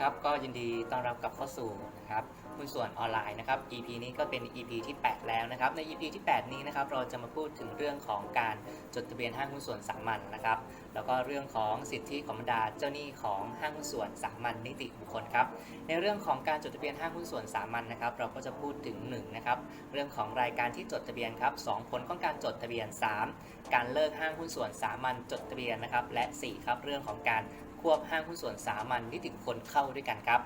ครับทุกคนครับก็ยินดีต้อนรับกลับเข้าสู่นะครับหุ้นส่วนออนไลน์นะครับ EP นี้ก็เป็น EP ที่ 8 แล้วนะครับ ใน EP ที่ 8 นี้นะครับเราจะมาพูดถึงเรื่องของการจดทะเบียนห้างหุ้นส่วนสามัญนะครับ แล้วก็เรื่องของสิทธิของบรรดาเจ้าหนี้ของห้างหุ้นส่วนสามัญนิติบุคคลครับ ในเรื่องของการจดทะเบียนห้างหุ้นส่วนสามัญนะครับ เราก็จะพูดถึง1นะครับเรื่องของรายการที่จดทะเบียนครับสองผลของการจดทะเบียน 3 การเลิกห้างหุ้นส่วนสามัญจดทะเบียนนะครับและ4ครับเรื่องของการ วบห้างหุ้นส่วนสามัญนิติบุคคลเข้าด้วยกันครับ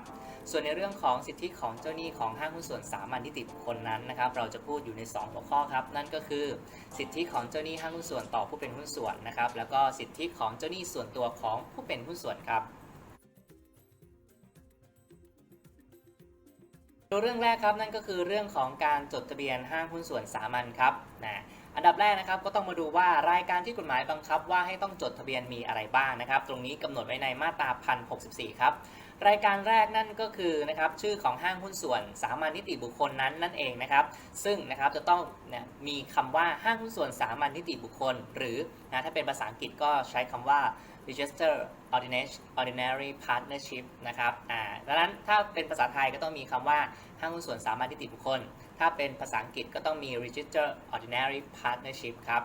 ส่วนในเรื่องของสิทธิของเจ้าหนี้ของห้างหุ้นส่วนสามัญนิติบุคคลนั้นนะครับ เราจะพูดอยู่ใน 2 หัวข้อครับ นั่นก็คือ สิทธิของเจ้าหนี้ห้างหุ้นส่วนต่อผู้เป็นหุ้นส่วนนะครับ แล้วก็สิทธิของเจ้าหนี้ส่วนตัวของผู้เป็นหุ้นส่วนครับเรื่องแรกครับนั่นก็คือเรื่องของการจดทะเบียนห้างหุ้นส่วนสามัญครับนะ อันดับแรกนะครับก็ต้องมาดูว่ารายการที่กฎหมายบังคับ ว่าให้ต้องจดทะเบียนมีอะไรบ้างนะครับ ตรงนี้กำหนดไว้ในมาตรา1064ครับรายการแรกนั่นก็คือนะครับชื่อของห้างหุ้นส่วนสามัญนิติบุคคลนั้นนั่นเองนะครับ ซึ่งนะครับจะต้องนะมีคำว่าห้างหุ้นส่วนสามัญนิติบุคคล หรือนะถ้าเป็นภาษาอังกฤษก็ใช้คำว่า register ordinary ordinary partnership นะครับอ่าดังนั้นถ้าเป็นภาษาไทยก็ต้องมีคำว่าห้างหุ้นส่วนสามัญนิติบุคคล ถ้าเป็นภาษาอังกฤษก็ต้องมี register ordinary partnership ครับ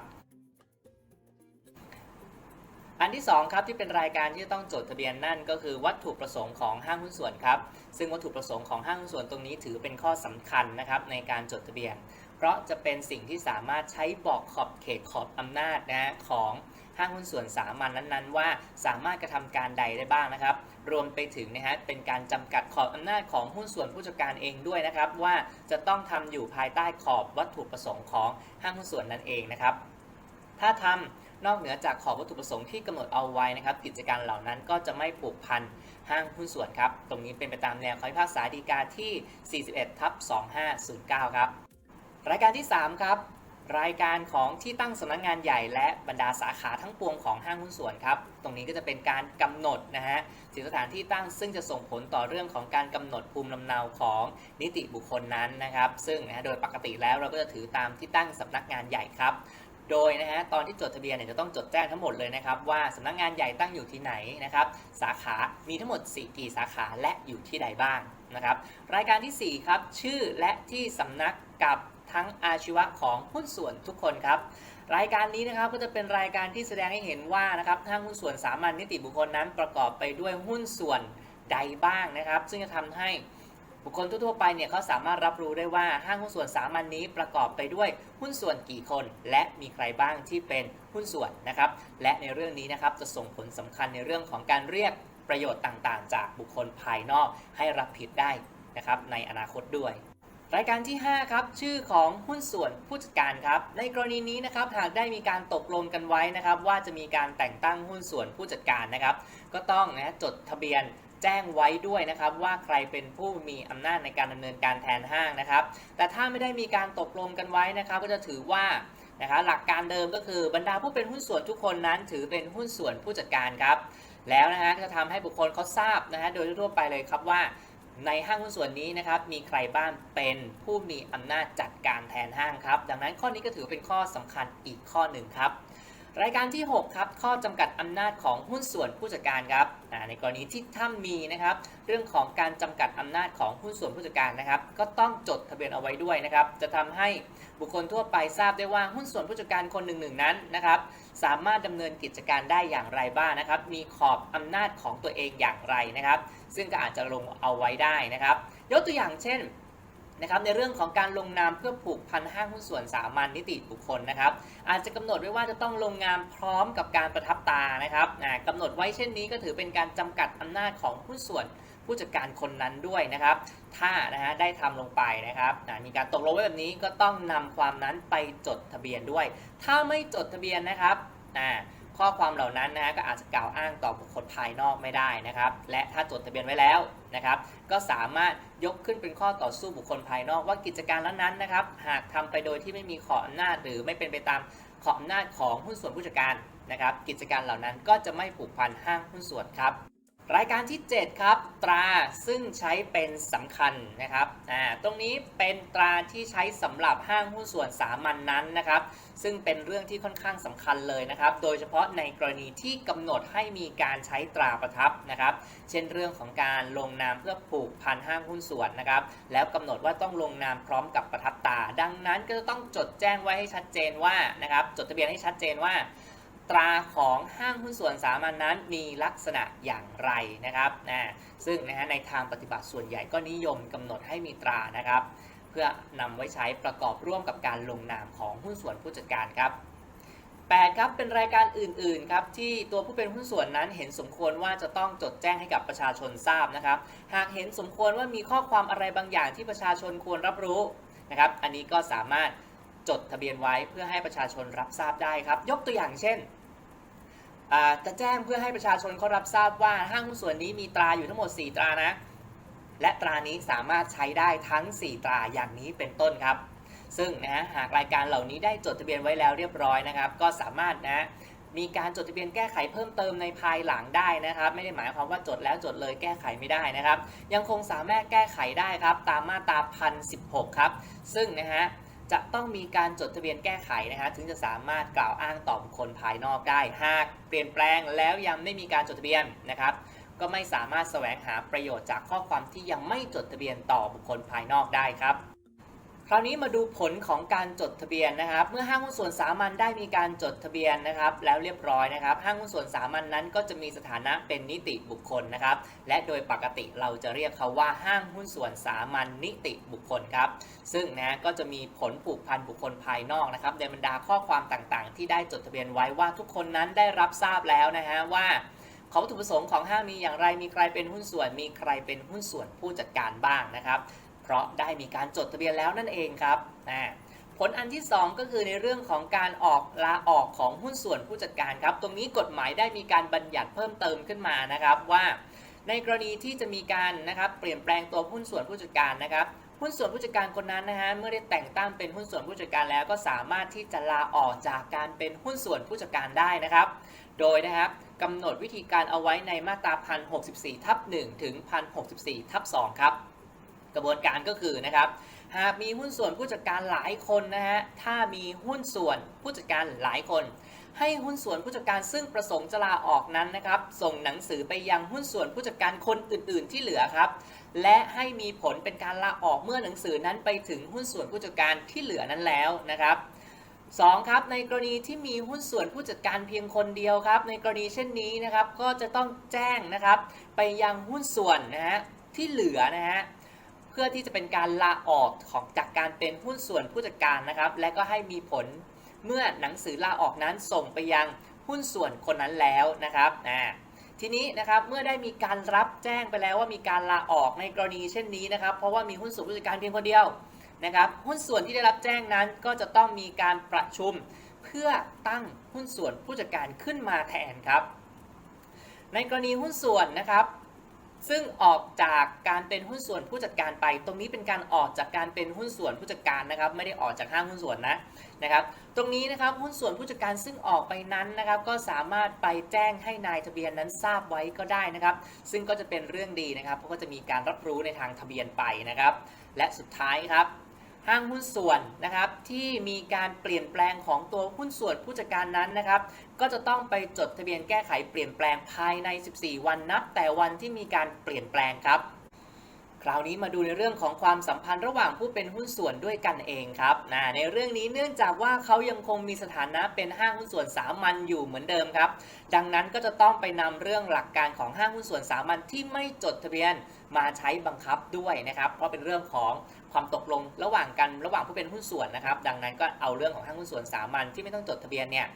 อันที่ 2 ครับที่เป็นรายการที่ต้องจดทะเบียนนั่นก็คือวัตถุประสงค์ของห้างหุ้นส่วนครับ ซึ่งวัตถุประสงค์ของห้างหุ้นส่วนตรงนี้ถือเป็นข้อสำคัญนะครับในการจดทะเบียน เพราะจะเป็นสิ่งที่สามารถใช้บอกขอบเขตขอบอำนาจนะของ ห้างหุ้นส่วนสามัญนั้นๆ ว่าสามารถกระทำการใดได้บ้างนะครับ รวมไปถึงนะฮะเป็นการจำกัดขอบอำนาจของหุ้นส่วนผู้จัดการเองด้วยนะครับ ว่าจะต้องทำอยู่ภายใต้ขอบวัตถุประสงค์ของห้างหุ้นส่วนนั่นเองนะครับ ถ้าทำนอกเหนือจากขอบวัตถุประสงค์ที่กำหนดเอาไว้นะครับ กิจการเหล่านั้นก็จะไม่ผูกพันห้างหุ้นส่วนครับ ตรงนี้เป็นไปตามแนวคำพิพากษาฎีกาที่ 41ทับ2509 ครับ รายการที่ 3 ครับ รายการของที่ตั้งสำนักงานใหญ่และบรรดาสาขาทั้งปวงของห้างหุ้นส่วนครับ ตรงนี้ก็จะเป็นการกำหนดนะฮะถึงสถานที่ตั้งซึ่งจะส่งผลต่อเรื่องของการกำหนดภูมิลำเนาของนิติบุคคลนั้นนะครับ ซึ่งนะฮะโดยปกติแล้วเราก็จะถือตามที่ตั้งสำนักงานใหญ่ครับ โดยนะฮะตอนที่จดทะเบียนเนี่ยจะต้องจดแจ้งทั้งหมดเลยนะครับว่าสำนักงานใหญ่ตั้งอยู่ที่ไหนนะครับ สาขามีทั้งหมด4กี่สาขาและอยู่ที่ใดบ้างนะครับ รายการทีสี่4ครับชื่อและที่สำนักกับทั้งอาชีวะของหุ้นส่วนทุกคนครับ รายการนี้นะครับก็จะเป็นรายการที่แสดงให้เห็นว่านะครับห้างหุ้นส่วนสามัญนิติบุคคลนั้นประกอบไปด้วยหุ้นส่วนใดบ้างนะครับ ซึ่งจะทำให้บุคคลทั่วไปเนี่ยเขาสามารถรับรู้ได้ว่าห้างหุ้นส่วนสามัญนนี้ประกอบไปด้วยหุ้นส่วนกี่คน และมีใครบ้างที่เป็นหุ้นส่วนนะครับ และในเรื่องนี้นะครับจะส่งผลสำคัญในเรื่องของการเรียกประโยชน์ต่างๆ จากบุคคลภายนอกให้รับผิดได้นะครับในอนาคตด้วย รายการที่ 5 ครับชื่อของหุ้นส่วนผู้จัดการครับ ในกรณีนี้นะครับหากได้มีการตกลงกันไว้นะครับ ว่าจะมีการแต่งตั้งหุ้นส่วนผู้จัดการนะครับ ก็ต้องนะจดทะเบียนแจ้งไว้ด้วยนะครับว่าใครเป็นผู้มีอำนาจในการดำเนินการแทนห้างนะครับ แต่ถ้าไม่ได้มีการตกลงกันไว้นะครับ ก็จะถือว่านะคะหลักการเดิมก็คือบรรดาผู้เป็นหุ้นส่วนทุกคนนั้น ถือเป็นหุ้นส่วนผู้จัดการครับ แล้วนะฮะจะทำให้บุคคลเขาทราบนะฮะโดยทั่วไปเลยครับว่า ในห้างหุ้นส่วนนี้นะครับมีใครบ้างเป็นผู้มีอำนาจจัดการแทนห้างครับ ดังนั้นข้อนี้ก็ถือเป็นข้อสำคัญอีกข้อหนึ่งครับ รายการที่ 6 ครับ ข้อจำกัดอำนาจของหุ้นส่วนผู้จัดการครับในกรณีที่ถ้ามีนะครับ เรื่องของการจำกัดอำนาจของหุ้นส่วนผู้จัดการนะครับ ก็ต้องจดทะเบียนเอาไว้ด้วยนะครับ จะทำให้บุคคลทั่วไปทราบได้ว่าหุ้นส่วนผู้จัดการคนหนึ่งหนึ่งนั้นนะครับสามารถดำเนินกิจการได้อย่างไรบ้างนะครับ มีขอบอำนาจของตัวเองอย่างไรนะครับ ซึ่งก็อาจจะลงเอาไว้ได้นะครับ ยกตัวอย่างเช่นนะครับในเรื่องของการลงนามเพื่อผูกพันห้างหุ้นส่วนสามัญนิติบุคคลนะครับ อาจจะกำหนดไว้ว่าจะต้องลงนามพร้อมกับการประทับตานะครับกำหนดไว้เช่นนี้ก็ถือเป็นการจำกัดอำนาจของหุ้นส่วนผู้จัดการคนนั้นด้วยนะครับ ถ้านะฮะได้ทำลงไปนะครับมีการตกลงไว้แบบนี้ก็ต้องนำความนั้นไปจดทะเบียนด้วย ถ้าไม่จดทะเบียนนะครับอ่า ข้อความเหล่านั้นนะฮะก็อาจจะกล่าวอ้างต่อบุคคลภายนอกไม่ได้นะครับ และถ้าจดทะเบียนไว้แล้วนะครับ ก็สามารถยกขึ้นเป็นข้อต่อสู้บุคคลภายนอกว่ากิจการนั้นๆนะครับ หากทำไปโดยที่ไม่มีขออำนาจหรือไม่เป็นไปตามขออำนาจของหุ้นส่วนผู้จัดการนะครับ กิจการเหล่านั้นก็จะไม่ผูกพันห้างหุ้นส่วนครับ รายการที่ 7 ครับ ตราซึ่งใช้เป็นสำคัญนะครับอ่าตรงนี้เป็นตราที่ใช้สำหรับห้างหุ้นส่วนสามัญนนั้นนะครับ ซึ่งเป็นเรื่องที่ค่อนข้างสำคัญเลยนะครับ โดยเฉพาะในกรณีที่กำหนดให้มีการใช้ตราประทับนะครับ เช่นเรื่องของการลงนามเพื่อผูกพันห้างหุ้นส่วนนะครับ แล้วกำหนดว่าต้องลงนามพร้อมกับประทับตราดังนั้นก็จะต้องจดแจ้งไว้ให้ชัดเจนว่านะครับ จดทะเบียนให้ชัดเจนว่า ตราของห้างหุ้นส่วนสามัญนนั้นมีลักษณะอย่างไรนะครับนะซึ่งนะฮะในทางปฏิบัติส่วนใหญ่ก็นิยมกำหนดให้มีตรานะครับ เพื่อนำไว้ใช้ประกอบร่วมกับการลงนามของหุ้นส่วนผู้จัดการครับ8ครับเป็นรายการอื่นๆครับที่ตัวผู้เป็นหุ้นส่วนนั้นเห็นสมควรว่าจะต้องจดแจ้งให้กับประชาชนทราบนะครับ หากเห็นสมควรว่ามีข้อความอะไรบางอย่างที่ประชาชนควรรับรู้นะครับ อันนี้ก็สามารถ จดทะเบียนไว้เพื่อให้ประชาชนรับทราบได้ครับ ยกตัวอย่างเช่นจะแจ้งเพื่อให้ประชาชนเขารับทราบว่าห้างหุ้นส่วนนี้มีตราอยู่ทั้งหมด 4 ตรานะ และตรานี้สามารถใช้ได้ทั้ง 4 ตราอย่างนี้เป็นต้นครับ ซึ่งนะฮะหากรายการเหล่านี้ได้จดทะเบียนไว้แล้วเรียบร้อยนะครับ ก็สามารถนะมีการจดทะเบียนแก้ไขเพิ่มเติมในภายหลังได้นะครับ ไม่ได้หมายความว่าจดแล้วจดเลยแก้ไขไม่ได้นะครับ ยังคงสามารถแก้ไขได้ครับตามมาตรา 1016 ครับ ซึ่งนะฮะ จะต้องมีการจดทะเบียนแก้ไขนะฮะถึงจะสามารถกล่าวอ้างต่อบุคคลภายนอกได้ หากเปลี่ยนแปลงแล้วยังไม่มีการจดทะเบียนนะครับก็ไม่สามารถแสวงหาประโยชน์จากข้อความที่ยังไม่จดทะเบียนต่อบุคคลภายนอกได้ครับ คราวนี้มาดูผลของการจดทะเบียนนะครับ เมื่อห้างหุ้นส่วนสามัญได้มีการจดทะเบียนนะครับ แล้วเรียบร้อยนะครับ ห้างหุ้นส่วนสามัญนนั้นก็จะมีสถานะเป็นนิติบุคคลนะครับ และโดยปกติเราจะเรียกเขาว่าห้างหุ้นส่วนสามัญนิติบุคคลครับ ซึ่งนะก็จะมีผลผูกพันบุคคลภายนอกนะครับในบรรดาข้อความต่างๆ ที่ได้จดทะเบียนไว้ว่าทุกคนนั้นได้รับทราบแล้วนะฮะว่าขอวัตถุประสงค์ของห้างมีอย่างไร มีใครเป็นหุ้นส่วน มีใครเป็นหุ้นส่วนผู้จัดการบ้างนะครับ เพราะได้มีการจดทะเบียนแล้วนั่นเองครับนะผลอันที่ 2 ก็คือในเรื่องของการออกลาออกของหุ้นส่วนผู้จัดการครับ ตรงนี้กฎหมายได้มีการบัญญัติเพิ่มเติมขึ้นมานะครับว่าในกรณีที่จะมีการนะครับเปลี่ยนแปลงตัวหุ้นส่วนผู้จัดการนะครับหุ้นส่วนผู้จัดการคนนั้นนะฮะเมื่อได้แต่งตั้งเป็นหุ้นส่วนผู้จัดการแล้วก็สามารถที่จะลาออกจากการเป็นหุ้นส่วนผู้จัดการได้นะครับ โดยนะครับกำหนดวิธีการเอาไว้ในมาตรา 1064ทับ1ถึง 1064ทับ2ครับ กระบวนการก็คือนะครับ หากมีหุ้นส่วนผู้จัดการหลายคนนะฮะ ถ้ามีหุ้นส่วนผู้จัดการหลายคน ให้หุ้นส่วนผู้จัดการซึ่งประสงค์จะลาออกนั้นนะครับ ส่งหนังสือไปยังหุ้นส่วนผู้จัดการคนอื่น ๆ ที่เหลือครับ และให้มีผลเป็นการลาออกเมื่อหนังสือนั้นไปถึงหุ้นส่วนผู้จัดการที่เหลือนั้นแล้วนะครับ 2 ครับในกรณีที่มีหุ้นส่วนผู้จัดการเพียงคนเดียวครับ ในกรณีเช่นนี้นะครับก็จะต้องแจ้งนะครับ ไปยังหุ้นส่วนนะฮะที่เหลือนะฮะ เพื่อที่จะเป็นการลาออกของจากการเป็นหุ้นส่วนผู้จัดการนะครับ และก็ให้มีผลเมื่อหนังสือลาออกนั้นส่งไปยังหุ้นส่วนคนนั้นแล้วนะครับอ่าทีนี้นะครับเมื่อได้มีการรับแจ้งไปแล้วว่ามีการลาออกในกรณีเช่นนี้นะครับ เพราะว่ามีหุ้นส่วนผู้จัดการเพียงคนเดียวนะครับ หุ้นส่วนที่ได้รับแจ้งนั้นก็จะต้องมีการประชุมเพื่อตั้งหุ้นส่วนผู้จัดการขึ้นมาแทนครับ ในกรณีหุ้นส่วนนะครับ ซึ่งออกจากการเป็นหุ้นส่วนผู้จัดการไป ตรงนี้เป็นการออกจากการเป็นหุ้นส่วนผู้จัดการนะครับ ไม่ได้ออกจากห้างหุ้นส่วนนะนะครับ ตรงนี้นะครับหุ้นส่วนผู้จัดการซึ่งออกไปนั้นนะครับ ก็สามารถไปแจ้งให้นายทะเบียนนั้นทราบไว้ก็ได้นะครับ ซึ่งก็จะเป็นเรื่องดีนะครับ เพราะก็จะมีการรับรู้ในทางทะเบียนไปนะครับ และสุดท้ายครับ ห้างหุ้นส่วนนะครับที่มีการเปลี่ยนแปลงของตัวหุ้นส่วนผู้จัดการนั้นนะครับ ก็จะต้องไปจดทะเบียนแก้ไขเปลี่ยนแปลงภายใน 14 วันนับ แต่วันที่มีการเปลี่ยนแปลงครับ คราวนี้มาดูในเรื่องของความสัมพันธ์ระหว่างผู้เป็นหุ้นส่วนด้วยกันเองครับนะในเรื่องนี้เนื่องจากว่าเขายังคงมีสถานะเป็นห้างหุ้นส่วนสามัญอยู่เหมือนเดิมครับ ดังนั้นก็จะต้องไปนำเรื่องหลักการของห้างหุ้นส่วนสามัญที่ไม่จดทะเบียนมาใช้บังคับด้วยนะครับ เพราะเป็นเรื่องของ ความตกลงระหว่างกันระหว่างผู้เป็นหุ้นส่วนนะครับ ดังนั้นก็เอาเรื่องของห้างหุ้นส่วนสามัญที่ไม่ต้องจดทะเบียนเนี่ย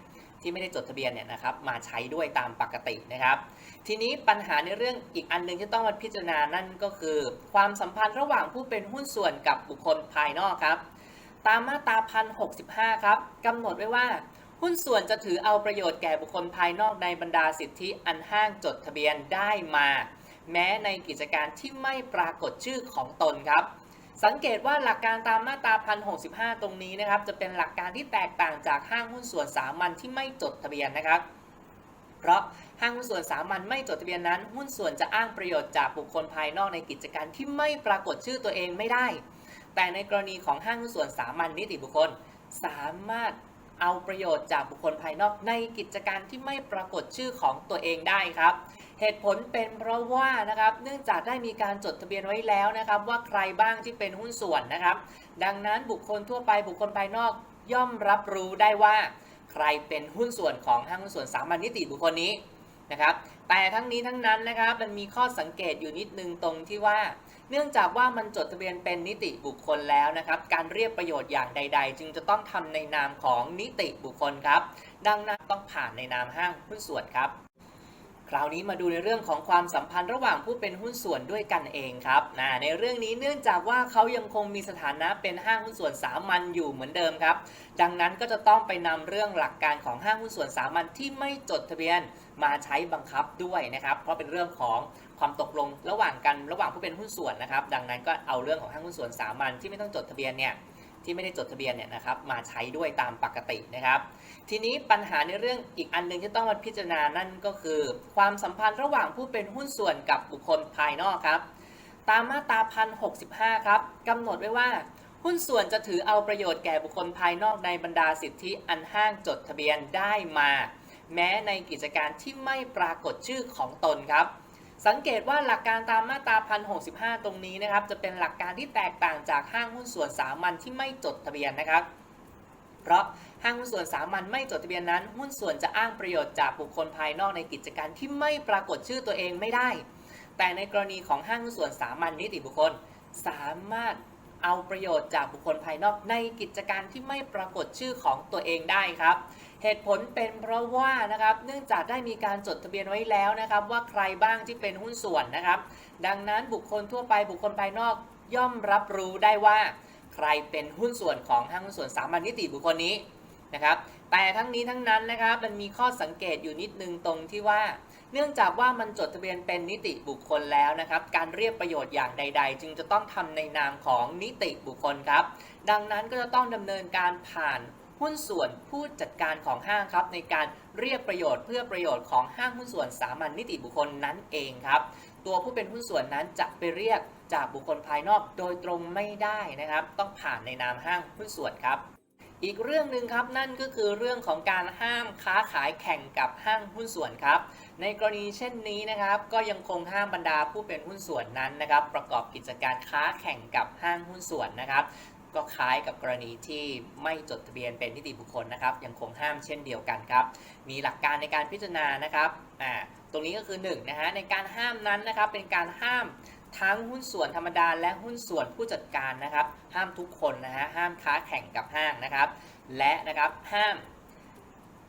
ที่ไม่ได้จดทะเบียนเนี่ยนะครับมาใช้ด้วยตามปกตินะครับ ทีนี้ปัญหาในเรื่องอีกอันหนึ่งที่ต้องมาพิจารณานั่นก็คือ ความสัมพันธ์ระหว่างผู้เป็นหุ้นส่วนกับบุคคลภายนอกครับ ตามมาตรา1065ครับกำหนดไว้ว่า หุ้นส่วนจะถือเอาประโยชน์แก่บุคคลภายนอกในบรรดาสิทธิอันห้างจดทะเบียนได้มา แม้ในกิจการที่ไม่ปรากฏชื่อของตนครับ สังเกตว่าหลักการตามมาตรา1065ตรงนี้นะครับ จะเป็นหลักการที่แตกต่างจากห้างหุ้นส่วนสามัญที่ไม่จดทะเบียนนะครับ เพราะห้างหุ้นส่วนสามัญไม่จดทะเบียนนั้น หุ้นส่วนจะอ้างประโยชน์จากบุคคลภายนอกในกิจการที่ไม่ปรากฏชื่อตัวเองไม่ได้ แต่ในกรณีของห้างหุ้นส่วนสามัญนิติบุคคล สามารถเอาประโยชน์จากบุคคลภายนอกในกิจการที่ไม่ปรากฏชื่อของตัวเองได้ครับ เหตุผลเป็นเพราะว่านะครับเนื่องจากได้มีการจดทะเบียนไว้แล้วนะครับ ว่าใครบ้างที่เป็นหุ้นส่วนนะครับ ดังนั้นบุคคลทั่วไปบุคคลภายนอกย่อมรับรู้ได้ว่า ใครเป็นหุ้นส่วนของห้างหุ้นส่วนสามัญนิติบุคคลนี้นะครับแต่ทั้งนี้ทั้งนั้นนะครับมันมีข้อสังเกตอยู่นิดนึงตรงที่ว่า เนื่องจากว่ามันจดทะเบียนเป็นนิติบุคคลแล้วนะครับ การเรียกประโยชน์อย่างใด ๆ จึงจะต้องทำในนามของนิติบุคคลครับ ดังนั้นต้องผ่านในนามห้างหุ้นส่วนครับ คราวนี้มาดูในเรื่องของความสัมพันธ์ระหว่างผู้เป็นหุ้นส่วนด้วยกันเองครับนะในเรื่องนี้เนื่องจากว่าเขายังคงมีสถานะเป็นห้างหุ้นส่วนสามัญอยู่เหมือนเดิมครับ ดังนั้นก็จะต้องไปนำเรื่องหลักการของห้างหุ้นส่วนสามัญที่ไม่จดทะเบียนมาใช้บังคับด้วยนะครับ เพราะเป็นเรื่องของความตกลงระหว่างกันระหว่างผู้เป็นหุ้นส่วนนะครับ ดังนั้นก็เอาเรื่องของห้างหุ้นส่วนสามัญที่ไม่ต้องจดทะเบียนเนี่ยที่ไม่ได้จดทะเบียนเนี่ยนะครับมาใช้ด้วยตามปกตินะครับ ทีนี้ปัญหาในเรื่องอีกอันหนึ่งที่ต้องมาพิจารณานั่นก็คือ ความสัมพันธ์ระหว่างผู้เป็นหุ้นส่วนกับบุคคลภายนอกครับ ตามมาตราพันหกครับกำหนดไว้ว่า หุ้นส่วนจะถือเอาประโยชน์แก่บุคคลภายนอกในบรรดาสิทธิอันห้างจดทะเบียนได้มา แม้ในกิจการที่ไม่ปรากฏชื่อของตนครับ สังเกตว่าหลักการตามมาตราพันหกตรงนี้นะครับ จะเป็นหลักการที่แตกต่างจากห้างหุ้นส่วนสามัญที่ไม่จดทะเบียนนะครับ เพราะ ห้างหุ้นส่วนสามัญไม่จดทะเบียนนั้น หุ้นส่วนจะอ้างประโยชน์จากบุคคลภายนอกในกิจการที่ไม่ปรากฏชื่อตัวเองไม่ได้ แต่ในกรณีของห้างหุ้นส่วนสามัญนิติบุคคล สามารถเอาประโยชน์จากบุคคลภายนอกในกิจการที่ไม่ปรากฏชื่อของตัวเองได้ครับ เหตุผลเป็นเพราะว่านะครับเนื่องจากได้มีการจดทะเบียนไว้แล้วนะครับ ว่าใครบ้างที่เป็นหุ้นส่วนนะครับ ดังนั้นบุคคลทั่วไปบุคคลภายนอกย่อมรับรู้ได้ว่า ใครเป็นหุ้นส่วนของห้างหุ้นส่วนสามัญนิติบุคคลนี้ นะครับ แต่ทั้งนี้ทั้งนั้นนะครับมันมีข้อสังเกตอยู่นิดนึงตรงที่ว่า เนื่องจากว่ามันจดทะเบียนเป็นนิติบุคคลแล้วนะครับ การเรียกประโยชน์อย่างใด ๆ จึงจะต้องทำในนามของนิติบุคคลครับ ดังนั้นก็จะต้องดำเนินการผ่านหุ้นส่วนผู้จัดการของห้างครับ ในการเรียกประโยชน์เพื่อประโยชน์ของห้างหุ้นส่วนสามัญนิติบุคคลนั้นเองครับ ตัวผู้เป็นหุ้นส่วนนั้นจะไปเรียกจากบุคคลภายนอกโดยตรงไม่ได้นะครับ ต้องผ่านในนามห้างหุ้นส่วนครับ อีกเรื่องหนึ่งครับนั่นก็คือเรื่องของการห้ามค้าขายแข่งกับห้างหุ้นส่วนครับ ในกรณีเช่นนี้นะครับ ก็ยังคงห้ามบรรดาผู้เป็นหุ้นส่วนนั้นนะครับ ประกอบกิจการค้าแข่งกับห้างหุ้นส่วนนะครับ ก็คล้ายกับกรณีที่ไม่จดทะเบียนเป็นนิติบุคคลนะครับ ยังคงห้ามเช่นเดียวกันครับ มีหลักการในการพิจารณานะครับอ่าตรงนี้ก็คือ1นะฮะในการห้ามนั้นนะครับเป็นการห้าม ทั้งหุ้นส่วนธรรมดาและหุ้นส่วนผู้จัดการนะครับ ห้ามทุกคนนะฮะห้ามค้าแข่งกับห้างนะครับ และนะครับห้าม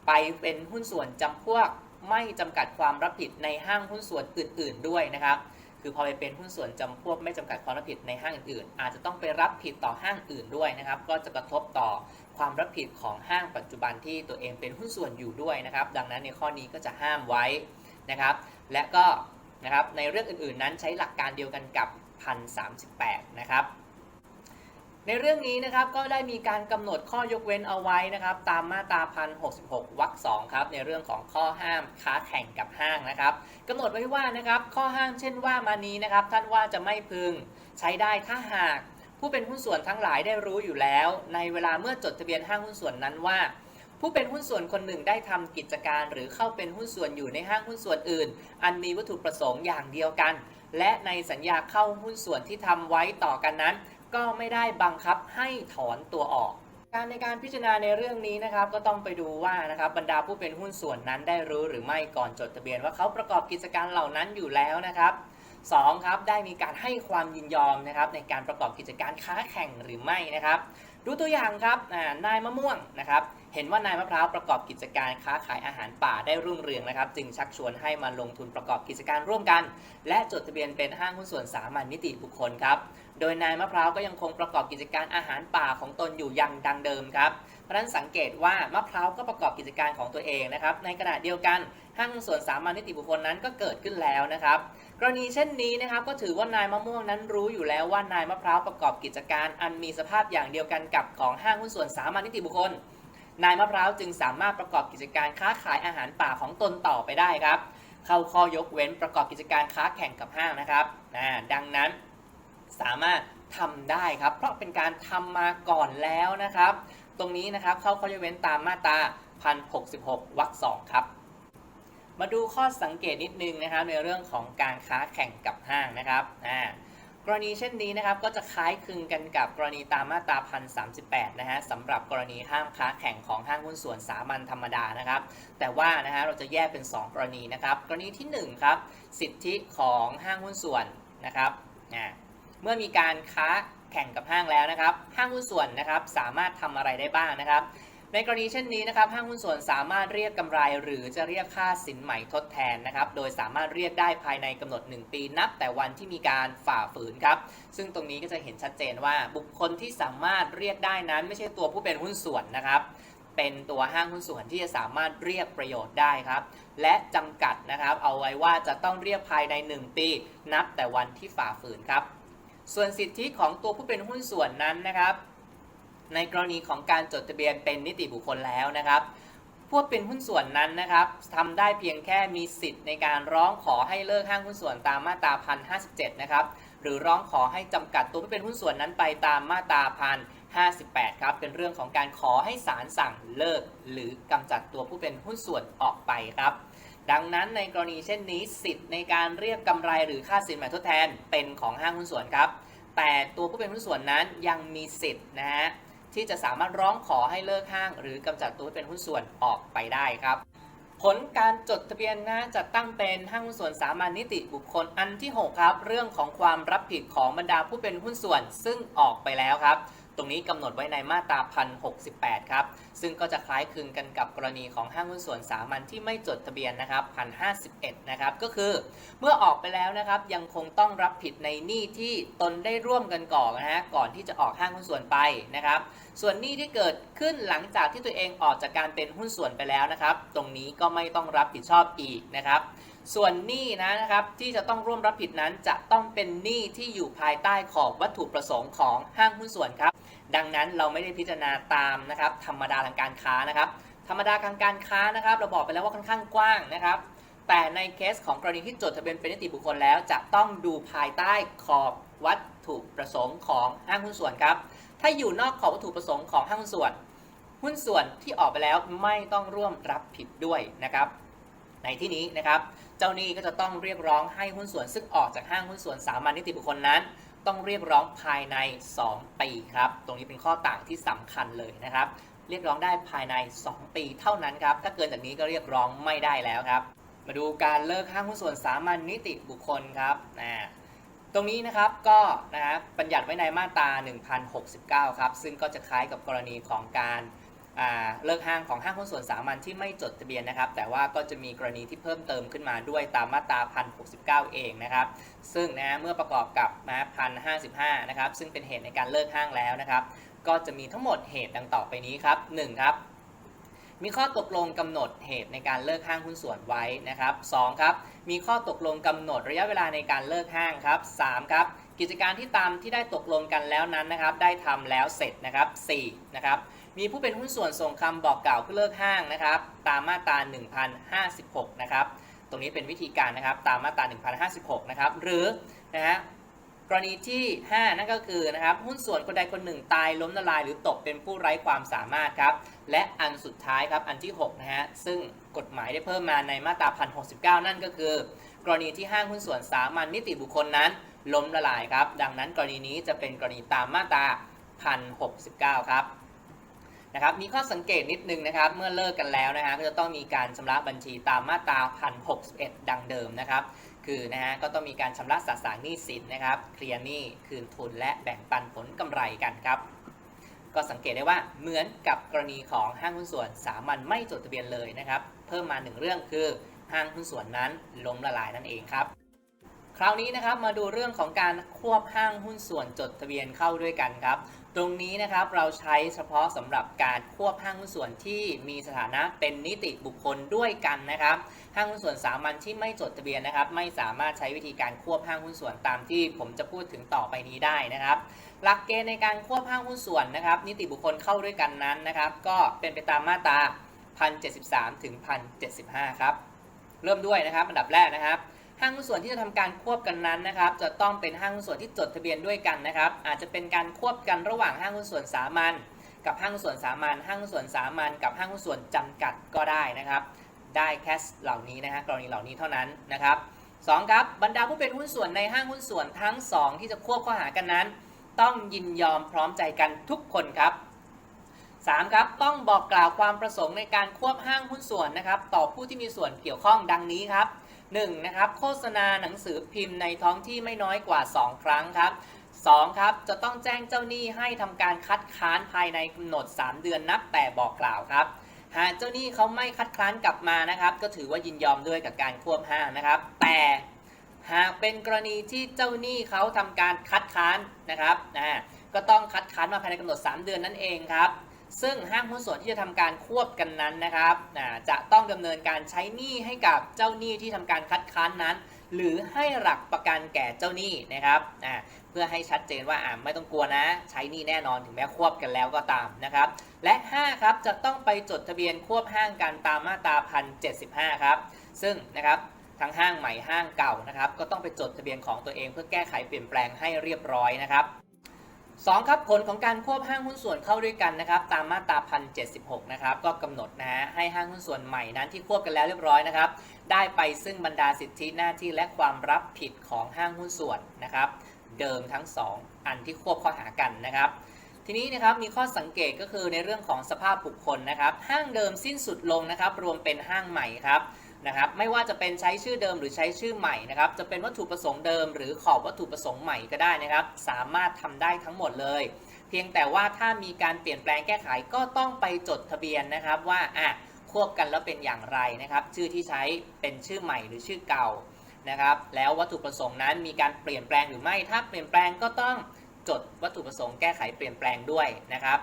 ไปเป็นหุ้นส่วนจำพวกไม่จำกัดความรับผิดในห้างหุ้นส่วนอื่น ๆ ด้วยนะครับ คือพอไปเป็นหุ้นส่วนจำพวกไม่จำกัดความรับผิดในห้างอื่นๆ อาจจะต้องไปรับผิดต่อห้างอื่นด้วยนะครับ ก็จะกระทบต่อความรับผิดของห้างปัจจุบันที่ตัวเองเป็นหุ้นส่วนอยู่ด้วยนะครับ ดังนั้นในข้อนี้ก็จะห้ามไว้นะครับ และก็ นะครับในเรื่องอื่นๆนั้นใช้หลักการเดียวกันกับ1038นะครับในเรื่องนี้นะครับก็ได้มีการกำหนดข้อยกเว้นเอาไว้นะครับตามมาตรา1066วรรค2ครับในเรื่องของข้อห้ามค้าแข่งกับห้างนะครับกำหนดไว้ว่านะครับข้อห้ามเช่นว่ามานี้นะครับท่านว่าจะไม่พึงใช้ได้ถ้าหากผู้เป็นหุ้นส่วนทั้งหลายได้รู้อยู่แล้ว ในเวลาเมื่อจดทะเบียนห้างหุ้นส่วนนั้นว่า ผู้เป็นหุ้นส่วนคนหนึ่งได้ทำกิจการ หรือเข้าเป็นหุ้นส่วนอยู่ในห้างหุ้นส่วนอื่น อันมีวัตถุประสงค์อย่างเดียวกัน และในสัญญาเข้าหุ้นส่วนที่ทำไว้ต่อกันนั้น ก็ไม่ได้บังคับให้ถอนตัวออก การในการพิจารณาในเรื่องนี้นะครับก็ต้องไปดูว่านะครับบรรดาผู้เป็นหุ้นส่วนนั้นได้รู้หรือไม่ก่อนจดทะเบียนว่าเขาประกอบกิจการเหล่านั้นอยู่แล้วนะครับสองครับได้มีการให้ความยินยอมนะครับในการประกอบกิจการค้าแข่งหรือไม่นะครับ ดูตัวอย่างครับนายมะม่วงนะครับ เห็นว่านายมะพร้าวประกอบกิจการค้าขายอาหารป่าได้รุ่งเรืองนะครับ จึงชักชวนให้มาลงทุนประกอบกิจการร่วมกัน และจดทะเบียนเป็นห้างหุ้นส่วนสามัญนิติบุคคลครับ โดยนายมะพร้าวก็ยังคงประกอบกิจการอาหารป่าของตนอยู่อย่างดังเดิมครับ เพราะฉะนั้นสังเกตว่ามะพร้าวก็ประกอบกิจการของตัวเองนะครับ ในขณะเดียวกันห้างหุ้นส่วนสามัญนิติบุคคลนั้นก็เกิดขึ้นแล้วนะครับ กรณีเช่นนี้นะครับก็ถือว่านายมะม่วงนั้นรู้อยู่แล้วว่านายมะพร้าวประกอบกิจการ อันมีสภาพอย่างเดียวกันกับของห้างหุ้นส่วนสามัญนิติบุคคล นายมะพร้าวจึงสามารถประกอบกิจการค้าขายอาหารป่าของตนต่อไปได้ครับ เข้าข้อยกเว้นประกอบกิจการค้าแข่งกับห้างนะครับอ่าดังนั้นสามารถทำได้ครับ เพราะเป็นการทำมาก่อนแล้วนะครับ ตรงนี้นะครับเข้าข้อยกเว้นตามมาตรา 1066 วรรคสองครับ มาดูข้อสังเกตนิดนึงนะครับในเรื่องของการค้าแข่งกับห้างนะครับอ่ากรณีเช่นนี้นะครับก็จะคล้ายคลึงกันกับกรณีตามมาตรา1038นะฮะสำหรับกรณีห้ามค้าแข่งของห้างหุ้นส่วนสามัญธรรมดานะครับ แต่ว่านะฮะเราจะแยกเป็น 2 กรณีนะครับ กรณีที่ 1 ครับ สิทธิของห้างหุ้นส่วนนะครับเมื่อมีการค้าแข่งกับห้างแล้วนะครับ ห้างหุ้นส่วนนะครับสามารถทำอะไรได้บ้างนะครับ ในกรณีเช่นนี้นะครับห้างหุ้นส่วนสามารถเรียกกำไร หรือจะเรียกค่าสินใหม่ทดแทนนะครับโดยสามารถเรียกได้ภายในกำหนด 1 ปีนับ แต่วันที่มีการฝ่าฝืนครับซึ่งตรงนี้ก็จะเห็นชัดเจนว่าบุคคลที่สามารถเรียกได้นั้น ไม่ใช่ตัวผู้เป็นหุ้นส่วนนะครับเป็นตัวห้างหุ้นส่วนที่จะสามารถเรียกประโยชน์ได้ครับ และจำกัดนะครับ เอาไว้ว่าจะต้องเรียกภายใน 1 ปี นับแต่วันที่ฝ่าฝืนครับ ส่วนสิทธิของตัวผู้เป็นหุ้นส่วนนั้นนะครับ ในกรณีของการจดทะเบียนเป็นนิติบุคคลแล้วนะครับพวกเป็นหุ้นส่วนนั้นนะครับทำได้เพียงแค่มีสิทธิ์ในการร้องขอให้เลิกห้างหุ้นส่วนตามมาตรา1057นะครับหรือร้องขอให้จำกัดตัวผู้เป็นหุ้นส่วนนั้นไปตามมาตรา1058ครับเป็นเรื่องของการขอให้ศาลสั่งเลิก หรือกำจัดตัวผู้เป็นหุ้นส่วนออกไปครับ ดังนั้นในกรณีเช่นนี้สิทธิ์ในการเรียกกำไรหรือค่าสินใหม่ทดแทนเป็นของห้างหุ้นส่วนครับแต่ตัวผู้เป็นหุ้นส่วนนั้นยังมีสิทธิ์นะฮะ ที่จะสามารถร้องขอให้เลิกห้าง หรือกำจัดตัวเป็นหุ้นส่วนออกไปได้ครับ ผลการจดทะเบียนนะจะตั้งเป็นห้างหุ้นส่วนสามัญนิติบุคคลอันที่ 6 ครับ เรื่องของความรับผิดของบรรดาผู้เป็นหุ้นส่วนซึ่งออกไปแล้วครับ ตรงนี้กำหนดไว้ในมาตรา1068 ครับ ซึ่งก็จะคล้ายคลึงกันกับกรณีของห้างหุ้นส่วนสามัญที่ไม่จดทะเบียนนะครับ1051 นะครับ ก็คือเมื่อออกไปแล้วนะครับยังคงต้องรับผิดในหนี้ที่ตนได้ร่วมกันก่อนนะฮะก่อนที่จะออกห้างหุ้นส่วนไปนะครับ ส่วนหนี้ที่เกิดขึ้นหลังจากที่ตัวเองออกจากการเป็นหุ้นส่วนไปแล้วนะครับ ตรงนี้ก็ไม่ต้องรับผิดชอบอีกนะครับส่วนหนี้นะนะครับที่จะต้องร่วมรับผิดนั้นจะต้องเป็นหนี้ที่อยู่ภายใต้ขอบวัตถุประสงค์ของห้างหุ้นส่วนครับ ดังนั้นเราไม่ได้พิจารณาตามนะครับธรรมดาทางการค้านะครับ ธรรมดาทางการค้านะครับ เราบอกไปแล้วว่าค่อนข้างกว้างนะครับ แต่ในเคสของกรณีที่จดทะเบียนเป็นนิติบุคคลแล้ว จะต้องดูภายใต้ขอบวัตถุประสงค์ของห้างหุ้นส่วนครับ ถ้าอยู่นอกขอบวัตถุประสงค์ของห้างหุ้นส่วน หุ้นส่วนที่ออกไปแล้วไม่ต้องร่วมรับผิดด้วยนะครับในที่นี้นะครับ เจ้าหนี้ก็จะต้องเรียกร้องให้หุ้นส่วนซึ่งออกจากห้างหุ้นส่วนสามัญนิติบุคคลนั้น ต้องเรียกร้องภายใน 2 ปีครับ ตรงนี้เป็นข้อต่างที่สำคัญเลยนะครับ เรียกร้องได้ภายใน 2 ปีเท่านั้นครับ ถ้าเกินจากนี้ก็เรียกร้องไม่ได้แล้วครับ มาดูการเลิกห้างหุ้นส่วนสามัญนิติบุคคลครับนะตรงนี้นะครับก็นะฮะบัญญัติไว้ในมาตรา 1069 ครับ ซึ่งก็จะคล้ายกับกรณีของการ เลิกห้างของห้างหุ้นส่วนสามัญที่ไม่จดทะเบียนนะครับ แต่ว่าก็จะมีกรณีที่เพิ่มเติมขึ้นมาด้วยตามมาตรา1069 เองนะครับ ซึ่งนะเมื่อประกอบกับนะ1055นะครับซึ่งเป็นเหตุในการเลิกห้างแล้วนะครับ ก็จะมีทั้งหมดเหตุดังต่อไปนี้ครับ1ครับมีข้อตกลงกำหนดเหตุในการเลิกห้างหุ้นส่วนไว้นะครับ2ครับ มีข้อตกลงกำหนดระยะเวลาในการเลิกห้างครับ3ครับ กิจการที่ตามที่ได้ตกลงกันแล้วนั้นนะครับ ได้ทำแล้วเสร็จนะครับ4นะครับ มีผู้เป็นหุ้นส่วนส่งคำบอกกล่าวเพื่อเลิกห้างนะครับ ตามมาตรา1056 นะครับ ตรงนี้เป็นวิธีการนะครับตามมาตรา1056 นะครับ หรือนะฮะกรณีที่ 5 นั่นก็คือนะครับหุ้นส่วนคนใดคนหนึ่งตายล้มละลาย หรือตกเป็นผู้ไร้ความสามารถครับ และอันสุดท้ายครับอันที่6นะฮะซึ่งกฎหมายได้เพิ่มมาในมาตรา1069 นั่นก็คือ กรณีที่ห้างหุ้นส่วนสามัญนิติบุคคลนั้น ล้มละลายครับ ดังนั้นกรณีนี้จะเป็นกรณีตามมาตรา1069 ครับ นะครับมีข้อสังเกตนิดนึงนะครับ เมื่อเลิกกันแล้วนะฮะก็จะต้องมีการชำระบัญชีตามมาตรา1061ดังเดิมนะครับ คือนะฮะก็ต้องมีการชำระสะสางหนี้สินนะครับเคลียร์หนี้คืนทุนและแบ่งปันผลกำไรกันครับก็สังเกตได้ว่าเหมือนกับกรณีของห้างหุ้นส่วนสามัญไม่จดทะเบียนเลยนะครับ เพิ่มมาหนึ่งเรื่องคือห้างหุ้นส่วนนั้นล้มละลายนั่นเองครับ คราวนี้นะครับมาดูเรื่องของการควบห้างหุ้นส่วนจดทะเบียนเข้าด้วยกันครับ ตรงนี้นะครับเราใช้เฉพาะสำหรับการควบห้างหุ้นส่วนที่มีสถานะเป็นนิติบุคคลด้วยกันนะครับห้างหุ้นส่วนสามัญที่ไม่จดทะเบียนนะครับ ไม่สามารถใช้วิธีการควบห้างหุ้นส่วนตามที่ผมจะพูดถึงต่อไปนี้ได้นะครับ หลักเกณฑ์ในการควบห้างหุ้นส่วนนะครับ นิติบุคคลเข้าด้วยกันนั้นนะครับ ก็เป็นไปตามมาตรา1073ถึง1075 ครับ เริ่มด้วยนะครับอันดับแรกนะครับ ห้างหุ้นส่วนที่จะทำการควบกันนั้นนะครับ จะต้องเป็นห้างหุ้นส่วนที่จดทะเบียนด้วยกันนะครับ อาจจะเป็นการควบกันระหว่างห้างหุ้นส่วนสามัญกับห้างหุ้นส่วนสามัญห้างหุ้นส่วนสามัญกับห้างหุ้นส่วนจำกัดก็ได้นะครับ ได้แค่เหล่านี้นะฮะกรณีเหล่านี้เท่านั้นนะครับสองครับบรรดาผู้เป็นหุ้นส่วนในห้างหุ้นส่วนทั้งสองที่จะควบข้าหากันนั้น ต้องยินยอมพร้อมใจกันทุกคนครับ 3. ครับต้องบอกกล่าวความประสงค์ในการควบห้างหุ้นส่วนนะครับ ต่อผู้ที่มีส่วนเกี่ยวข้องดังนี้ครับ 1. นะครับโฆษณาหนังสือพิมพ์ในท้องที่ไม่น้อยกว่า 2 ครั้งครับ 2. ครับจะต้องแจ้งเจ้าหนี้ให้ทำการคัดค้านภายในกำหนด 3 เดือนนับแต่บอกกล่าวครับหากเจ้าหนี้เขาไม่คัดค้านกลับมานะครับ ก็ถือว่ายินยอมด้วยกับการควบห้างนะครับ แต่หากเป็นกรณีที่เจ้าหนี้เขาทำการคัดค้านนะครับนะก็ต้องคัดค้านมาภายในกำหนด 3 เดือนนั่นเองครับ ซึ่งห้างหุ้นส่วนที่จะทำการควบกันนั้นนะครับจะต้องดำเนินการใช้หนี้ให้กับเจ้าหนี้ที่ทำการคัดค้านนั้น หรือให้หลักประกันแก่เจ้าหนี้นะครับเพื่อให้ชัดเจนว่าอ่าไม่ต้องกลัวนะ ใช้หนี้แน่นอนถึงแม้ควบกันแล้วก็ตามนะครับ และ 5 ครับจะต้องไปจดทะเบียนควบห้างกันตามมาตรา1075 ครับ ซึ่งนะครับทั้งห้างใหม่ห้างเก่านะครับ ก็ต้องไปจดทะเบียนของตัวเองเพื่อแก้ไขเปลี่ยนแปลงให้เรียบร้อยนะครับ 2ครับผลของการควบห้างหุ้นส่วนเข้าด้วยกันนะครับ ตามมาตรา1076นะครับ ก็กำหนดนะฮะให้ห้างหุ้นส่วนใหม่นั้นที่ควบกันแล้วเรียบร้อยนะครับ ได้ไปซึ่งบรรดาสิทธิหน้าที่และความรับผิดของห้างหุ้นส่วนนะครับ เดิมทั้ง 2 อันที่ควบข้าหากันนะครับ ทีนี้นะครับมีข้อสังเกตก็คือในเรื่องของสภาพบุคคลนะครับ ห้างเดิมสิ้นสุดลงนะครับ รวมเป็นห้างใหม่ครับ นะครับไม่ว่าจะเป็นใช้ชื่อเดิมหรือใช้ชื่อใหม่นะครับจะเป็นวัตถุประสงค์เดิม หรือขอบวัตถุประสงค์ใหม่ก็ได้นะครับ สามารถทำได้ทั้งหมดเลย เพียงแต่ว่าถ้ามีการเปลี่ยนแปลงแก้ไขก็ต้องไปจดทะเบียนนะครับว่าอะควบกันแล้วเป็นอย่างไรนะครับ ชื่อที่ใช้เป็นชื่อใหม่หรือชื่อเก่านะครับ แล้ววัตถุประสงค์นั้นมีการเปลี่ยนแปลงหรือไม่ ถ้าเปลี่ยนแปลงก็ต้องจดวัตถุประสงค์แก้ไขเปลี่ยนแปลงด้วยนะครับ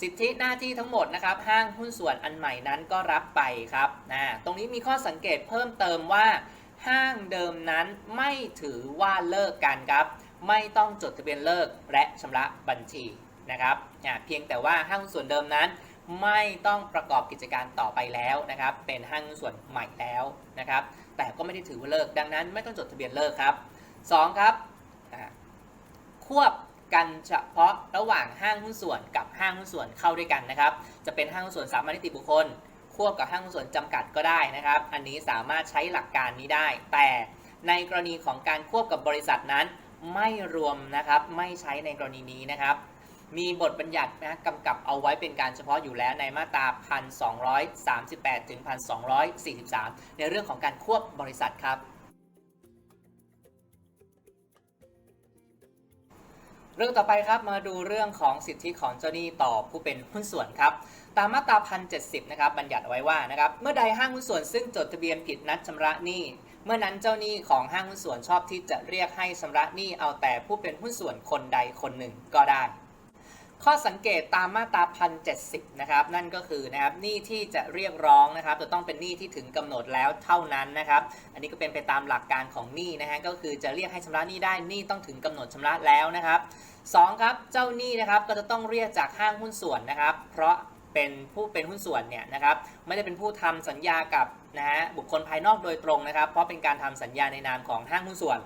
สิทธิหน้าที่ทั้งหมดนะครับห้างหุ้นส่วนอันใหม่นั้นก็รับไปครับนะตรงนี้มีข้อสังเกตเพิ่มเติมว่า ห้างเดิมนั้นไม่ถือว่าเลิกกันครับ ไม่ต้องจดทะเบียนเลิกและชำระบัญชีนะครับเพียงแต่ว่าห้างหุ้นส่วนเดิมนั้น ไม่ต้องประกอบกิจการต่อไปแล้วนะครับ เป็นห้างหุ้นส่วนใหม่แล้วนะครับ แต่ก็ไม่ได้ถือว่าเลิกดังนั้น ไม่ต้องจดทะเบียนเลิกครับสองครับควบ กันเฉพาะระหว่างห้างหุ้นส่วนกับห้างหุ้นส่วนเข้าด้วยกันนะครับ จะเป็นห้างหุ้นส่วนสามัญนิติบุคคล ควบกับห้างหุ้นส่วนจำกัดก็ได้นะครับ อันนี้สามารถใช้หลักการนี้ได้ แต่ในกรณีของการควบกับบริษัทนั้น ไม่รวมนะครับไม่ใช้ในกรณีนี้นะครับ มีบทบัญญัตินะกำกับเอาไว้เป็นการเฉพาะอยู่แล้วในมาตรา 1238 ถึง 1243 ในเรื่องของการควบบริษัทครับ เรื่องต่อไปครับมาดูเรื่องของสิทธิของเจ้าหนี้ต่อผู้เป็นหุ้นส่วนครับตามมาตรา1070นะครับบัญญัติเอาไว้ว่านะครับเมื่อใดห้างหุ้นส่วนซึ่งจดทะเบียนผิดนัดชำระหนี้เมื่อนั้นเจ้าหนี้ของห้างหุ้นส่วนชอบที่จะเรียกให้ชำระหนี้เอาแต่ผู้เป็นหุ้นส่วนคนใดคนหนึ่งก็ได้ ข้อสังเกตตามมาตรา1070นะครับ นั่นก็คือนะครับหนี้ที่จะเรียกร้องนะครับจะต้องเป็นหนี้ที่ถึงกำหนดแล้วเท่านั้นนะครับ อันนี้ก็เป็นไปตามหลักการของหนี้นะฮะก็คือจะเรียกให้ชำระหนี้ได้หนี้ต้องถึงกำหนดชำระแล้วนะครับสองครับเจ้าหนี้นะครับก็จะต้องเรียกจากห้างหุ้นส่วนนะครับ เพราะเป็นผู้เป็นหุ้นส่วนเนี่ยนะครับไม่ได้เป็นผู้ทำสัญญากับนะฮะบุคคลภายนอกโดยตรงนะครับ เพราะเป็นการทำสัญญาในนามของห้างหุ้นส่วน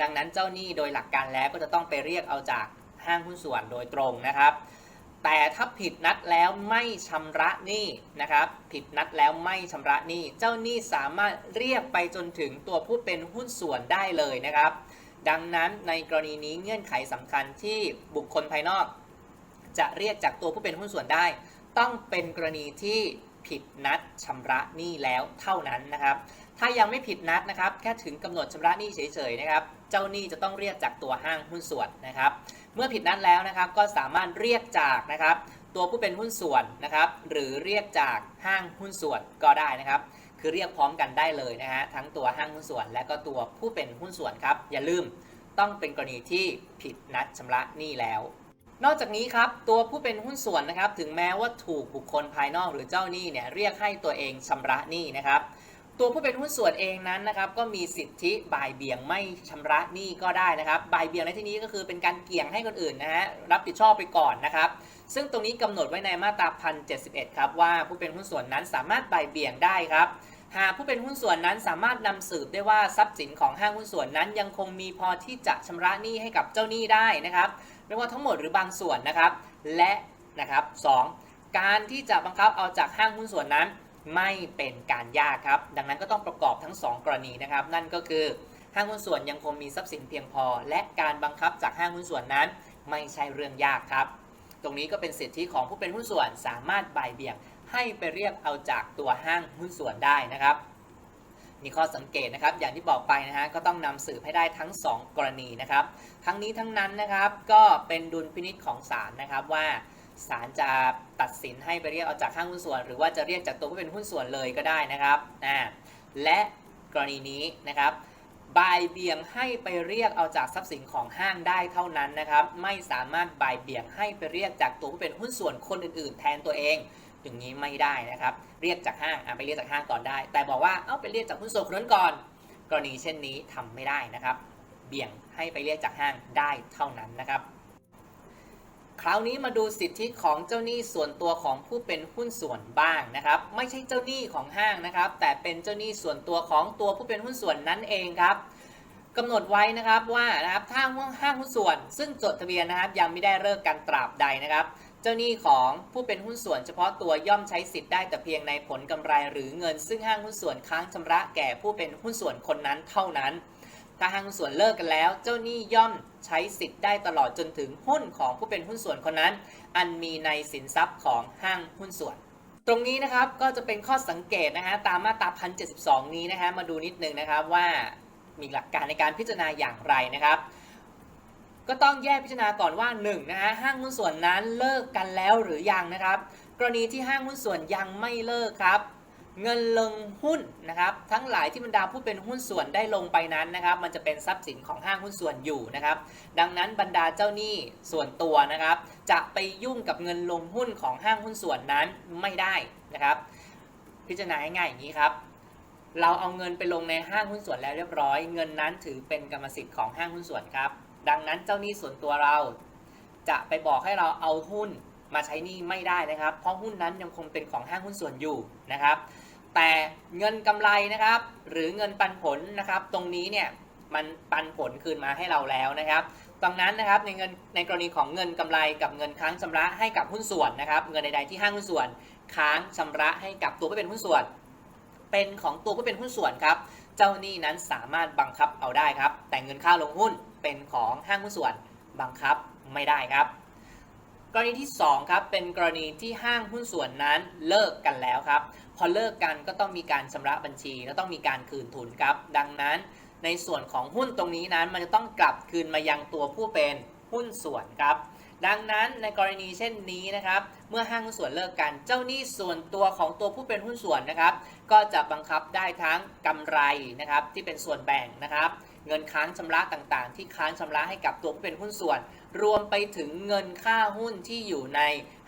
ดังนั้นเจ้าหนี้โดยหลักการแล้วก็จะต้องไปเรียกเอาจาก ห้างหุ้นส่วนโดยตรงนะครับ แต่ถ้าผิดนัดแล้วไม่ชำระหนี้นะครับ ผิดนัดแล้วไม่ชำระหนี้ เจ้าหนี้สามารถเรียกไปจนถึงตัวผู้เป็นหุ้นส่วนได้เลยนะครับ ดังนั้นในกรณีนี้เงื่อนไขสำคัญที่บุคคลภายนอก จะเรียกจากตัวผู้เป็นหุ้นส่วนได้ ต้องเป็นกรณีที่ผิดนัดชำระหนี้แล้วเท่านั้นนะครับ ถ้ายังไม่ผิดนัดนะครับ แค่ถึงกำหนดชำระหนี้เฉยๆนะครับ เจ้าหนี้จะต้องเรียกจากตัวห้างหุ้นส่วนนะครับ เมื่อผิดนัดแล้วนะครับก็สามารถเรียกจากนะครับ ตัวผู้เป็นหุ้นส่วนนะครับ หรือเรียกจากห้างหุ้นส่วนก็ได้นะครับ คือเรียกพร้อมกันได้เลยนะฮะทั้งตัวห้างหุ้นส่วน และก็ตัวผู้เป็นหุ้นส่วนครับ อย่าลืมต้องเป็นกรณีที่ผิดนัดชำระหนี้แล้วนอกจากนี้ครับตัวผู้เป็นหุ้นส่วนนะครับ ถึงแม้ว่าถูกบุคคลภายนอกหรือเจ้าหนี้เนี่ยเรียกให้ตัวเองชำระหนี้นะครับ ตัวผู้เป็นหุ้นส่วนเองนั้นนะครับก็มีสิทธิบ่ายเบี่ยงไม่ชำระหนี้ก็ได้นะครับบ่ายเบี่ยงในที่นี้ก็คือเป็นการเกี่ยงให้คนอื่นนะฮะรับผิดชอบไปก่อนนะครับ ซึ่งตรงนี้กำหนดไว้ในมาตรา1071ครับว่าผู้เป็นหุ้นส่วนนั้นสามารถบ่ายเบี่ยงได้ครับหากผู้เป็นหุ้นส่วนนั้นสามารถนำสืบได้ว่าทรัพย์สินของห้างหุ้นส่วนนั้นยังคงมีพอที่จะชำระหนี้ให้กับเจ้าหนี้ได้นะครับไม่ว่าทั้งหมดหรือบางส่วนนะครับ และนะครับสองการที่จะบังคับเอาจากห้างหุ้นส่วนนั้น ไม่เป็นการยากครับ ดังนั้นก็ต้องประกอบทั้ง 2 กรณีนะครับ นั่นก็คือห้างหุ้นส่วนยังคงมีทรัพย์สินเพียงพอ และการบังคับจากห้างหุ้นส่วนนั้น ไม่ใช่เรื่องยากครับ ตรงนี้ก็เป็นสิทธิของผู้เป็นหุ้นส่วนสามารถบ่ายเบี่ยง ให้ไปเรียกเอาจากตัวห้างหุ้นส่วนได้นะครับมีข้อสังเกตนะครับ อย่างที่บอกไปนะฮะก็ต้องนำสืบให้ได้ทั้ง 2 กรณีนะครับ ทั้งนี้ทั้งนั้นนะครับก็เป็นดุลพินิษของศาลนะครับว่า ศาลจะตัดสินให้ไปเรียกเอาจากห้างหุ้นส่วน หรือว่าจะเรียกจากตัวผู้เป็นหุ้นส่วนเลยก็ได้นะครับอ่าและกรณีนี้นะครับบ่ายเบี่ยงให้ไปเรียกเอาจากทรัพย์สินของห้างได้เท่านั้นนะครับ ไม่สามารถบ่ายเบี่ยงให้ไปเรียกจากตัวผู้เป็นหุ้นส่วนคนอื่นๆ แทนตัวเองอย่างนี้ไม่ได้นะครับ เรียกจากห้างอไปเรียกจากห้างก่อนได้ แต่บอกว่าเอาไปเรียกจากหุ้นส่วนคนนั้นก่อน กรณีเช่นนี้ทำไม่ได้นะครับ เบี่ยงให้ไปเรียกจากห้างได้เท่านั้นนะครับ คราวนี้มาดูสิทธิของเจ้าหนี้ส่วนตัวของผู้เป็นหุ้นส่วนบ้างนะครับ ไม่ใช่เจ้าหนี้ของห้างนะครับ แต่เป็นเจ้าหนี้ส่วนตัวของตัวผู้เป็นหุ้นส่วนนั้นเองครับกำหนดไว้นะครับว่านะครับถ้าห้างหุ้นส่วน ซึ่งจดทะเบียนนะครับ ยังไม่ได้เลิกการตราบใดนะครับ เจ้าหนี้ของผู้เป็นหุ้นส่วน เฉพาะตัวย่อมใช้สิทธิ์ได้แต่เพียงในผลกำไรหรือเงิน ซึ่งห้างหุ้นส่วนค้างชำระแก่ผู้เป็นหุ้นส่วนคนนั้นเท่านั้น ถ้าห้างหุ้นส่วนเลิกกันแล้ว เจ้าหนี้ย่อมใช้สิทธิ์ได้ตลอดจนถึงหุ้นของผู้เป็นหุ้นส่วนคนนั้น อันมีในสินทรัพย์ของห้างหุ้นส่วน ตรงนี้นะครับก็จะเป็นข้อสังเกตนะฮะตามมาตรา1072 นี้นะฮะมาดูนิดนึงนะครับว่ามีหลักการในการพิจารณาอย่างไรนะครับก็ต้องแยกพิจารณาก่อนว่า1นะฮะห้างหุ้นส่วนนั้นเลิกกันแล้วหรือยังนะครับ กรณีที่ห้างหุ้นส่วนยังไม่เลิกครับ เงินลงหุ้นนะครับทั้งหลายที่บรรดาผู้เป็นหุ้นส่วนได้ลงไปนั้นนะครับมันจะเป็นทรัพย์สินของห้างหุ้นส่วนอยู่นะครับดังนั้นบรรดาเจ้าหนี้ส่วนตัวนะครับจะไปยุ่งกับเงินลงหุ้นของห้างหุ้นส่วนนั้นไม่ได้นะครับพิจารณาง่ายๆอย่างนี้ครับเราเอาเงินไปลงในห้างหุ้นส่วนแล้วเรียบร้อย เงินนั้นถือเป็นกรรมสิทธิ์ของห้างหุ้นส่วนครับ ดังนั้นเจ้าหนี้ส่วนตัวเรา จะไปบอกให้เราเอาหุ้นมาใช้หนี้ไม่ได้นะครับ เพราะหุ้นนั้นยังคงเป็นของห้างหุ้นส่วนอยู่นะครับ แต่เงินกำไรนะครับ หรือเงินปันผลนะครับ ตรงนี้เนี่ยมันปันผลคืนมาให้เราแล้วนะครับดังนั้นนะครับในเงินในกรณีของเงินกำไรกับเงินค้างชำระให้กับหุ้นส่วนนะครับ เงินใดๆที่ห้างหุ้นส่วน ค้างชำระให้กับตัวผู้เป็นหุ้นส่วน เป็นของตัวผู้เป็นหุ้นส่วนครับเจ้าหนี้นั้นสามารถบังคับเอาได้ครับ แต่เงินค่าลงหุ้นเป็นของห้างหุ้นส่วนบังคับไม่ได้ครับกรณีที่2ครับเป็นกรณีที่ห้างหุ้นส่วนนั้นเลิกกันแล้วครับ พอเลิกกันก็ต้องมีการชำระบัญชีและต้องมีการคืนทุนครับ ดังนั้นในส่วนของหุ้นตรงนี้นั้น มันจะต้องกลับคืนมายังตัวผู้เป็นหุ้นส่วนครับ ดังนั้นในกรณีเช่นนี้นะครับ เมื่อห้างหุ้นส่วนเลิกกัน เจ้าหนี้ส่วนตัวของตัวผู้เป็นหุ้นส่วนนะครับ ก็จะบังคับได้ทั้งกำไรนะครับที่เป็นส่วนแบ่งนะครับ เงินค้างชำระต่างๆ ที่ค้างชำระให้กับตัวผู้เป็นหุ้นส่วน รวมไปถึงเงินค่าหุ้นที่อยู่ใน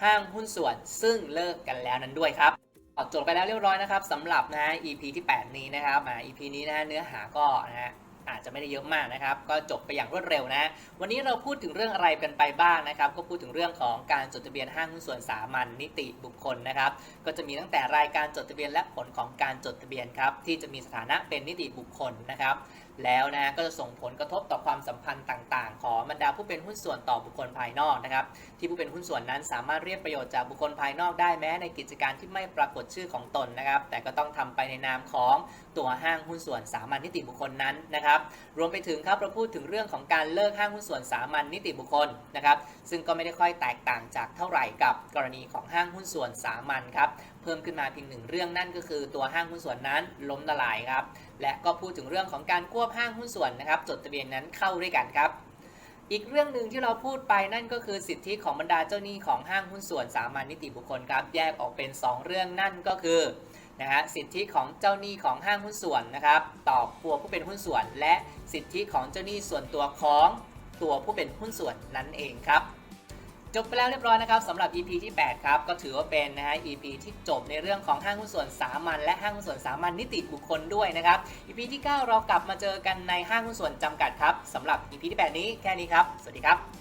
ห้างหุ้นส่วน ซึ่งเลิกกันแล้วนั้นด้วยครับ จบไปแล้วเรียบร้อยนะครับสำหรับนะ EP ที่ 8 นี้นะครับมา EP นี้นะเนื้อหาก็นะฮะอาจจะไม่ได้เยอะมากนะครับ ก็จบไปอย่างรวดเร็วนะ วันนี้เราพูดถึงเรื่องอะไรกันไปบ้างนะครับ ก็พูดถึงเรื่องของการจดทะเบียนห้างหุ้นส่วนสามัญนิติบุคคลนะครับ ก็จะมีตั้งแต่รายการจดทะเบียนและผลของการจดทะเบียนครับที่จะมีสถานะเป็นนิติบุคคลนะครับ แล้วนะก็จะส่งผลกระทบต่อความสัมพันธ์ต่างๆ ของบรรดาผู้เป็นหุ้นส่วนต่อบุคคลภายนอกนะครับ ที่ผู้เป็นหุ้นส่วนนั้นสามารถเรียกประโยชน์จากบุคคลภายนอกได้แม้ในกิจการที่ไม่ปรากฏชื่อของตนนะครับ แต่ก็ต้องทำไปในนามของตัวห้างหุ้นส่วนสามัญนิติบุคคลนั้นนะครับ รวมไปถึงครับเราพูดถึงเรื่องของการเลิกห้างหุ้นส่วนสามัญนิติบุคคลนะครับ ซึ่งก็ไม่ได้ค่อยแตกต่างจากเท่าไหร่กับกรณีของห้างหุ้นส่วนสามัญครับ พิ่มขึ้นมาเพียงหนึ่งเรื่องนั่นก็คือตัวห้างหุ้นส่วนนั้นล้มละลายครับ และก็พูดถึงเรื่องของการควบห้างหุ้นส่วนนะครับ จดทะเบียนนั้นเข้าด้วยกันครับ อีกเรื่องหนึ่งที่เราพูดไปนั่นก็คือสิทธิของบรรดาเจ้าหนี้ของห้างหุ้นส่วนสามัญนิติบุคคลครับ แยกออกเป็น 2 เรื่องนั่นก็คือนะฮะสิทธิของเจ้าหนี้ของห้างหุ้นส่วนนะครับต่อตัวผู้เป็นหุ้นส่วน และสิทธิของเจ้าหนี้ส่วนตัวของตัวผู้เป็นหุ้นส่วนนั่นเองครับ จบไปแล้วเรียบร้อยนะครับสำหรับ EP ที่ 8 ครับ ก็ถือว่าเป็นนะฮะ EP ที่จบในเรื่องของห้างหุ้นส่วนสามัญและห้างหุ้นส่วนสามัญนิติบุคคลด้วยนะครับ EP ที่ 9 เรากลับมาเจอกันในห้างหุ้นส่วนจำกัดครับสำหรับ EP ที่ 8 นี้แค่นี้ครับ สวัสดีครับ